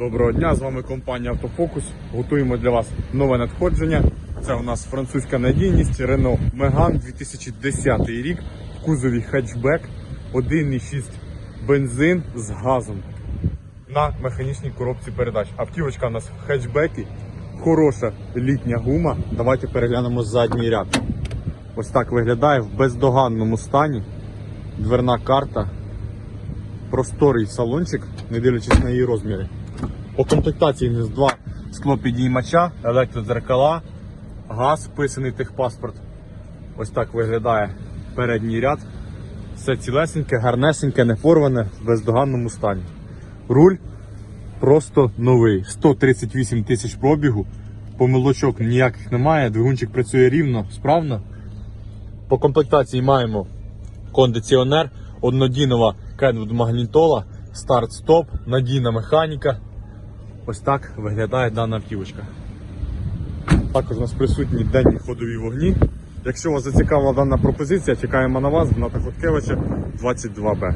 Доброго дня, з вами компанія Автофокус. Готуємо для вас нове надходження. Це у нас французька надійність Renault Megane 2010 рік кузові хетчбек 1,6 бензин з газом на механічній коробці передач. Автівочка у нас в хетчбекі, хороша літня гума. Давайте переглянемо задній ряд. Ось так виглядає в бездоганному стані. Дверна карта, просторий салончик, не дивлячись на її розміри. По комплектації нас два склопідіймача, електродзеркала, газ, вписаний техпаспорт. Ось так виглядає передній ряд. Все цілесеньке, гарнесеньке, не порване, в бездоганному стані. Руль просто новий. 138 тисяч пробігу. Помилочок ніяких немає. Двигунчик працює рівно, справно. По комплектації маємо кондиціонер, однодінова Kenwood магнітола, старт-стоп, надійна механіка. Ось так виглядає дана автівочка. Також у нас присутні денні ходові вогні. Якщо вас зацікавила дана пропозиція, чекаємо на вас в Ната Хоткевича 22Б.